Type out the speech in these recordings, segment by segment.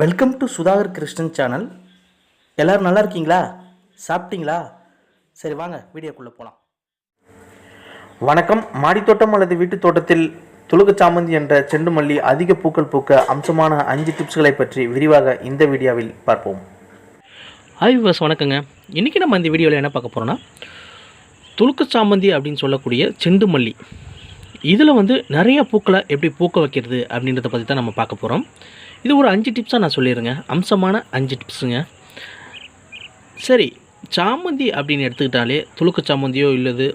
Welcome to Sudhakar Krishnan channel எல்லோரும் நல்லா இருக்கீங்களா? சாப்பிட்டீங்களா? சரி வாங்க வீடியோக்குள்ளே போகலாம் வணக்கம். மாடித்தோட்டம் அல்லது வீட்டுத் தோட்டத்தில் துலுக்கு சாமந்தி என்ற செண்டு மல்லி அதிக பூக்கள் பூக்க அம்சமான அஞ்சு டிப்ஸ்களை பற்றி விரிவாக இந்த வீடியோவில் பார்ப்போம். ஹாய் விவஸ் வணக்கங்க. இன்றைக்கி நம்ம இந்த வீடியோவில் என்ன பார்க்க போகிறோன்னா துலுக்கு சாமந்தி அப்படின்னு சொல்லக்கூடிய செண்டு மல்லி. இதில் வந்து நிறைய பூக்களை எப்படி பூக்க வைக்கிறது அப்படின்றத பற்றி தான் நம்ம பார்க்க போகிறோம் இது ஒரு அஞ்சு டிப்ஸாக நான் சொல்லிடுறேங்க. அம்சமான அஞ்சு டிப்ஸுங்க சரி சாமந்தி அப்படின்னு எடுத்துக்கிட்டாலே துளுக்கு சாமந்தியோ இல்லது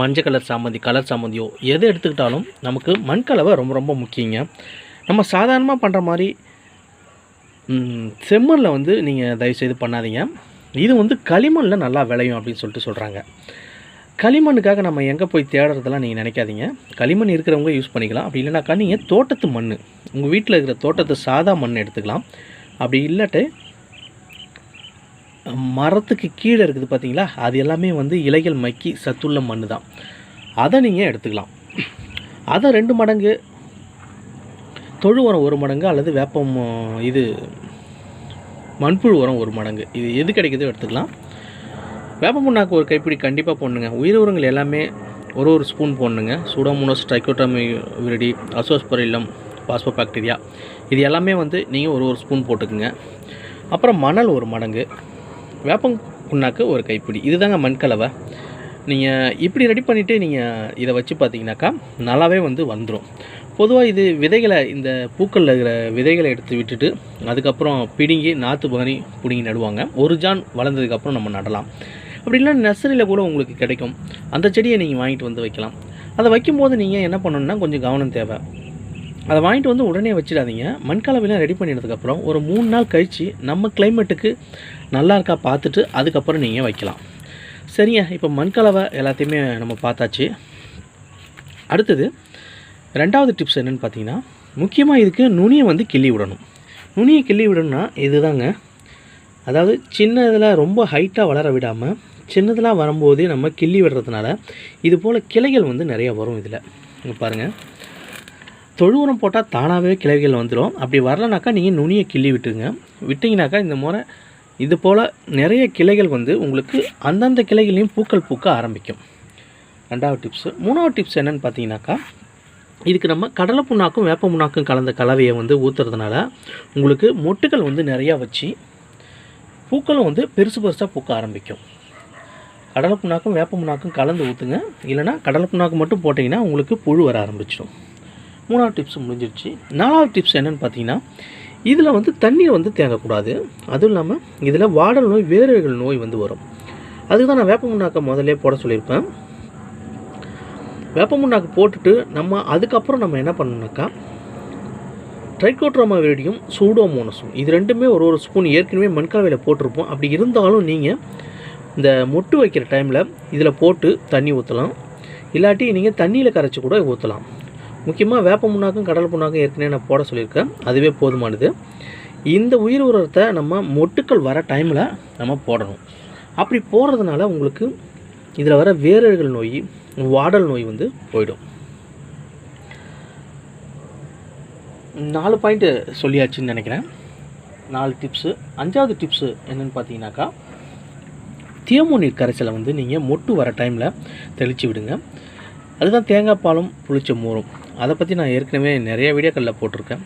மஞ்சள் கலர் சாமந்தி கலர் சாமந்தியோ எதை எடுத்துக்கிட்டாலும் நமக்கு மண்கலவை ரொம்ப ரொம்ப முக்கியங்க. நம்ம சாதாரணமாக பண்ணுற மாதிரி செம்மண்ணில் வந்து நீங்கள் தயவுசெய்து பண்ணாதீங்க. இது வந்து களிமண்ணில் நல்லா விளையும் அப்படின்னு சொல்லிட்டு சொல்கிறாங்க களிமண்ணுக்காக நம்ம எங்கே போய் தேடுறதெல்லாம் நீங்கள் நினைக்காதீங்க. களிமண் இருக்கிறவங்க யூஸ் பண்ணிக்கலாம். அப்படி இல்லைனாக்கா நீங்கள் தோட்டத்து மண் உங்கள் வீட்டில் இருக்கிற தோட்டத்து சாதா மண் எடுத்துக்கலாம். அப்படி இல்லாட்டு மரத்துக்கு கீழே இருக்குது பார்த்தீங்களா அது எல்லாமே வந்து இலைகள் மக்கி சத்துள்ள மண் தான் அதை நீங்கள் எடுத்துக்கலாம். அதை ரெண்டு மடங்கு தொழு உரம் ஒரு மடங்கு அல்லது வேப்பம் இது மண்புழு உரம் ஒரு மடங்கு. இது எது கிடைக்குதோ எடுத்துக்கலாம். வேப்ப புண்ணாக்கு ஒரு கைப்பிடி கண்டிப்பாக போடணுங்க. உயிர் உரங்கள் எல்லாமே ஒரு ஒரு ஸ்பூன் போடணுங்க. சூடோமோனஸ் ட்ரைக்கோட்டமி விரடி அசோஸ்பரில்லம் பாஸ்போ பாக்டீரியா இது எல்லாமே வந்து நீங்கள் ஒரு ஒரு ஸ்பூன் போட்டுக்குங்க. அப்புறம் மணல் ஒரு மடங்கு. வேப்பம் புண்ணாக்கு ஒரு கைப்பிடி. இதுதாங்க மண்கலவை. நீங்கள் இப்படி ரெடி பண்ணிவிட்டு நீங்கள் இதை வச்சு பார்த்தீங்கன்னாக்கா நல்லாவே வந்து வந்துடும் பொதுவாக இது விதைகளை இந்த பூக்களில் இருக்கிற விதைகளை எடுத்து விட்டுட்டு அதுக்கப்புறம் பிடுங்கி நாற்று பகனி பிடுங்கி நடுவாங்க. ஒரு ஜான் வளர்ந்ததுக்கப்புறம் நம்ம நடலாம். அப்படி இல்லை நர்சரியில் கூட உங்களுக்கு கிடைக்கும். அந்த செடியை நீங்கள் வாங்கிட்டு வந்து வைக்கலாம். அதை வைக்கும்போது நீங்கள் என்ன பண்ணணுன்னா கொஞ்சம் கவனம் தேவை. அதை வாங்கிட்டு வந்து உடனே வச்சிடாதீங்க. மண்கலவையெல்லாம் ரெடி பண்ணினதுக்கப்புறம் ஒரு மூணு நாள் கழித்து நம்ம கிளைமேட்டுக்கு நல்லா இருக்கா பார்த்துட்டு அதுக்கப்புறம் நீங்கள் வைக்கலாம். சரிங்க இப்போ மண்கலவை எல்லாத்தையுமே நம்ம பார்த்தாச்சு. அடுத்தது ரெண்டாவது டிப்ஸ் என்னென்னு பார்த்தீங்கன்னா முக்கியமாக இதுக்கு நுனியை வந்து கிள்ளி விடணும். நுனியை கிள்ளி விடணும்னா இதுதாங்க. அதாவது சின்ன இதில் ரொம்ப ஹைட்டாக வளர விடாமல் சின்னதெலாம் வரும்போதே நம்ம கிள்ளி விடுறதுனால இது போல் கிளைகள் வந்து நிறைய வரும் இதில். பாருங்கள் தொழு உரம் போட்டால் தானாகவே கிளைகள் வந்துடும் அப்படி வரலனாக்கா நீங்கள் நுனியை கிள்ளி விட்டுருங்க. விட்டிங்கனாக்கா இந்த முறை இது போல் நிறைய கிளைகள் வந்து உங்களுக்கு அந்தந்த கிளைகளையும் பூக்கள் பூக்க ஆரம்பிக்கும். ரெண்டாவது டிப்ஸு மூணாவது டிப்ஸ் என்னென்னு பார்த்தீங்கன்னாக்கா இதுக்கு நம்ம கடலை புண்ணாக்கும் வேப்ப புண்ணாக்கும் கலந்த கலவையை வந்து ஊற்றுறதுனால உங்களுக்கு மொட்டுகள் வந்து நிறையா வச்சு பூக்களும் வந்து பெருசு பெருசாக பூக்க ஆரம்பிக்கும். கடலை புண்ணாக்கும் வேப்ப புண்ணாக்கும் கலந்து ஊற்றுங்க இல்லைனா கடலை புண்ணாக்கு மட்டும் போட்டிங்கன்னா உங்களுக்கு புழு வர ஆரம்பிச்சிடும். மூணாவது டிப்ஸ் முடிஞ்சிருச்சு. நாலாவது டிப்ஸ் என்னென்னு பார்த்தீங்கன்னா இதில் வந்து தண்ணீர் வந்து தேங்கக்கூடாது. அதுவும் இல்லாமல் இதில் வாடல் நோய் வேர்வைகள் நோய் வந்து வரும். அதுக்கு தான் நான் வேப்ப முன்னாக்கை முதல்ல போட சொல்லியிருப்பேன். வேப்ப முன்னாக்கு போட்டுட்டு நம்ம அதுக்கப்புறம் நம்ம என்ன பண்ணணும்னாக்கா ட்ரைகோட்ரோமா வேடியும் சூடோமோனஸும் இது ரெண்டுமே ஒரு ஒரு ஸ்பூன் ஏற்கனவே மண்காவையில் போட்டிருப்போம். அப்படி இருந்தாலும் நீங்கள் இந்த மொட்டு வைக்கிற டைமில் இதில் போட்டு தண்ணி ஊற்றலாம் இல்லாட்டி நீங்கள் தண்ணியில் கரைச்சி கூட ஊற்றலாம் முக்கியமாக வேப்ப முன்னாக்கும் கடல் புண்ணாக்கும் ஏற்கனவே நான் போட சொல்லியிருக்கேன். அதுவே போதுமானது. இந்த உயிர் உரத்தை நம்ம மொட்டுக்கள் வர டைமில் நம்ம போடணும். அப்படி போடுறதுனால உங்களுக்கு இதில் வர வேரர்கள் நோய் வாடல் நோய் வந்து போயிடும். நாலு பாயிண்ட்டு சொல்லியாச்சுன்னு நினைக்கிறேன். நாலு டிப்ஸு அஞ்சாவது டிப்ஸு என்னென்னு பார்த்தீங்கன்னாக்கா தேமோநீர் கரைசலை வந்து நீங்கள் மொட்டு வர டைமில் தெளித்து விடுங்க. அதுதான் தேங்காய் பாலும் புளிச்ச மோரும். அதை பற்றி நான் ஏற்கனவே நிறைய வீடியோக்களில் போட்டிருக்கேன்.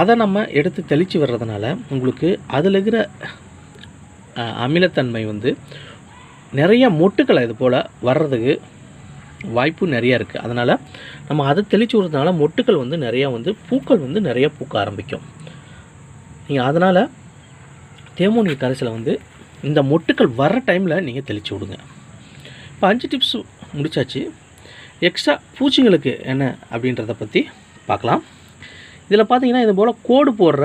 அதை நம்ம எடுத்து தெளித்து வர்றதுனால உங்களுக்கு அதில் இருக்கிற அமிலத்தன்மை வந்து நிறைய மொட்டுக்களை இது போல் வர்றதுக்கு வாய்ப்பு நிறையா இருக்குது அதனால் நம்ம அதை தெளித்து விடுறதுனால மொட்டுக்கள் வந்து நிறையா வந்து பூக்கள் வந்து நிறையா பூக்க ஆரம்பிக்கும். நீங்கள் அதனால் தேமோனி கரைசலை வந்து இந்த மொட்டுக்கள் வர்ற டைமில் நீங்கள் தெளித்து விடுங்க. இப்போ அஞ்சு டிப்ஸ் முடிச்சாச்சு. எக்ஸ்ட்ரா பூச்சிங்களுக்கு என்ன அப்படின்றத பற்றி பார்க்கலாம் இதில் பார்த்தீங்கன்னா இது போல் கோடு போடுற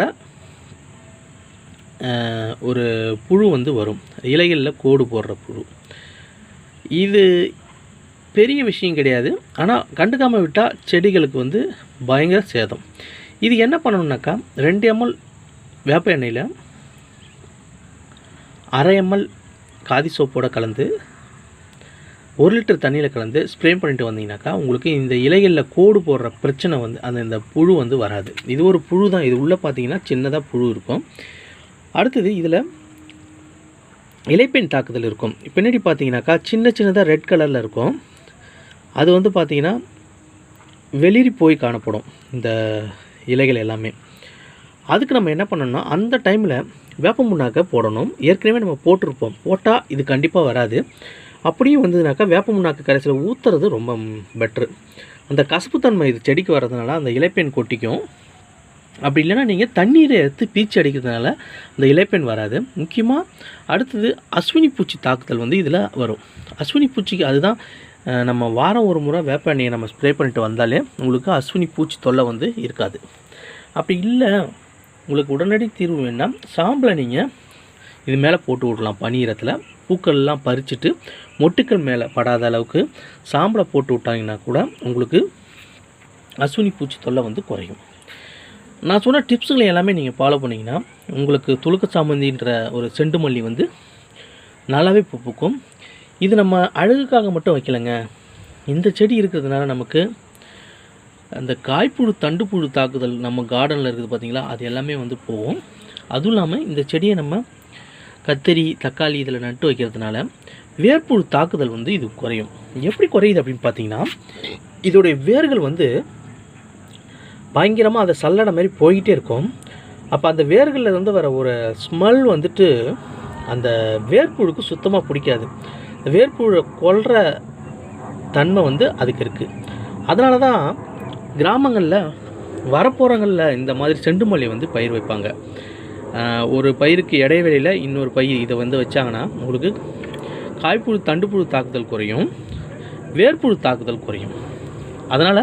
ஒரு புழு வந்து வரும். இலைகளில் கோடு போடுற புழு. இது பெரிய விஷயம் கிடையாது. ஆனால் கண்டுக்காமல் விட்டால் செடிகளுக்கு வந்து பயங்கர சேதம். இது என்ன பண்ணணுன்னாக்கா ரெண்டு எம்எல் வேப்ப எண்ணெயில் அரை எம்எல் காதி சோப்போட கலந்து ஒரு லிட்டர் தண்ணியில் கலந்து ஸ்ப்ரே பண்ணிட்டு வந்தீங்கனாக்கா உங்களுக்கு இந்த இலைகளில் கோடு போடுற பிரச்சனை வந்து அந்த இந்த புழு வந்து வராது. இது ஒரு புழு தான் இது உள்ளே பார்த்தீங்கன்னா சின்னதாக புழு இருக்கும். அடுத்தது இதில் இலைப்பெண் தாக்குதல் இருக்கும். பின்னாடி பார்த்தீங்கன்னாக்கா சின்ன சின்னதாக ரெட் கலரில் இருக்கும். அது வந்து பார்த்தீங்கன்னா வெளிரி போய் காணப்படும். இந்த இலைகள் எல்லாமே. அதுக்கு நம்ம என்ன பண்ணணும்னா அந்த டைமில் வேப்ப முன்னாக்க போடணும். ஏற்கனவே நம்ம போட்டிருப்போம். போட்டால் இது கண்டிப்பாக வராது. அப்படியும் வந்ததுனாக்கா வேப்ப முன்னாக்கு கரைசலை ஊற்றுறது ரொம்ப பெட்ரு அந்த கசப்புத்தன்மை இது செடிக்கு வர்றதுனால அந்த இலைப்பெண் கொட்டிக்கும். அப்படி இல்லைன்னா நீங்கள் தண்ணீரை எடுத்து பீச்சு அடிக்கிறதுனால அந்த இலைப்பெண் வராது. முக்கியமாக அடுத்தது அஸ்வினி பூச்சி தாக்குதல் வந்து இதில் வரும். அஸ்வினி பூச்சிக்கு அதுதான் நம்ம வாரம் ஒரு முறை வேப்ப எண்ணெயை நம்ம ஸ்ப்ரே பண்ணிட்டு வந்தாலே உங்களுக்கு அஸ்வினி பூச்சி தொல்லை வந்து இருக்காது. அப்படி இல்லை உங்களுக்கு உடனடி தீர்வு வேணால் சாம்பலை நீங்கள் இது மேலே போட்டு விடலாம் பனீரத்தில் பூக்கள்லாம் பறிச்சுட்டு மொட்டுக்கள் மேலே படாத அளவுக்கு சாம்பலை போட்டு விட்டாங்கன்னா கூட உங்களுக்கு அஸ்வினி பூச்சி தொல்லை வந்து குறையும். நான் சொன்ன டிப்ஸுகளை எல்லாமே நீங்கள் ஃபாலோ பண்ணிங்கன்னா உங்களுக்கு துளுக்க சாமந்தின்ற ஒரு செண்டு மல்லி வந்து நல்லாவே பூ பூக்கும். இது நம்ம அழகுக்காக மட்டும் வைக்கலைங்க. இந்த செடி இருக்கிறதுனால நமக்கு அந்த காய்ப்புழு தண்டுப்புழு தாக்குதல் நம்ம கார்டனில் இருக்குது பார்த்திங்களா அது எல்லாமே வந்து போகும். அதுவும் இல்லாமல் இந்த செடியை நம்ம கத்தரி தக்காளி இதில் நட்டு வைக்கிறதுனால வேர்ப்புழு தாக்குதல் வந்து இது குறையும். எப்படி குறையுது அப்படின்னு பார்த்தீங்கன்னா இதோடைய வேர்கள் வந்து பயங்கரமாக அதை சல்லடை மாதிரி போய்கிட்டே இருக்கும். அப்போ அந்த வேர்களில் இருந்து வர ஒரு ஸ்மெல் வந்துட்டு அந்த வேர்ப்புழுக்கு சுத்தமாக பிடிக்காது. வேர்ப்புழு கொல்ற தன்மை வந்து அதுக்கு இருக்குது அதனால தான் கிராமங்களில் வரப்போகிறங்களில் இந்த மாதிரி செண்டு மல்லி வந்து பயிர் வைப்பாங்க. ஒரு பயிருக்கு இடைவெளியில் இன்னொரு பயிர் இதை வந்து வச்சாங்கன்னா உங்களுக்கு காய்ப்புழு தண்டுப்புழு தாக்குதல் குறையும் வேர்ப்புழு தாக்குதல் குறையும். அதனால்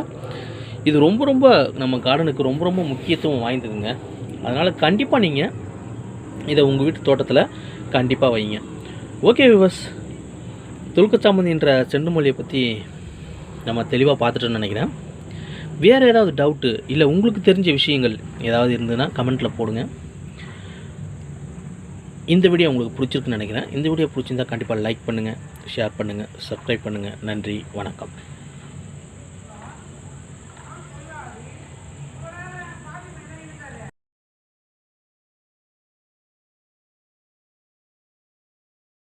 இது ரொம்ப ரொம்ப நம்ம கார்டனுக்கு ரொம்ப ரொம்ப முக்கியத்துவம் வாய்ந்ததுங்க. அதனால் கண்டிப்பாக நீங்கள் இதை உங்கள் வீட்டு தோட்டத்தில் கண்டிப்பாக வைங்க. ஓகே விவஸ் துலுக்கச்சாமந்தின்ற செண்டு பற்றி நம்ம தெளிவாக பார்த்துட்டோன்னு நினைக்கிறேன். வேறு ஏதாவது டவுட்டு இல்லை உங்களுக்கு தெரிஞ்ச விஷயங்கள் ஏதாவது இருந்ததுன்னா கமெண்ட்டில் போடுங்க. இந்த வீடியோ உங்களுக்கு பிடிச்சிருக்குன்னு நினைக்கிறேன். இந்த வீடியோ பிடிச்சிருந்தா கண்டிப்பாக லைக் பண்ணுங்கள் ஷேர் பண்ணுங்கள் சப்ஸ்கிரைப் பண்ணுங்கள் நன்றி வணக்கம்.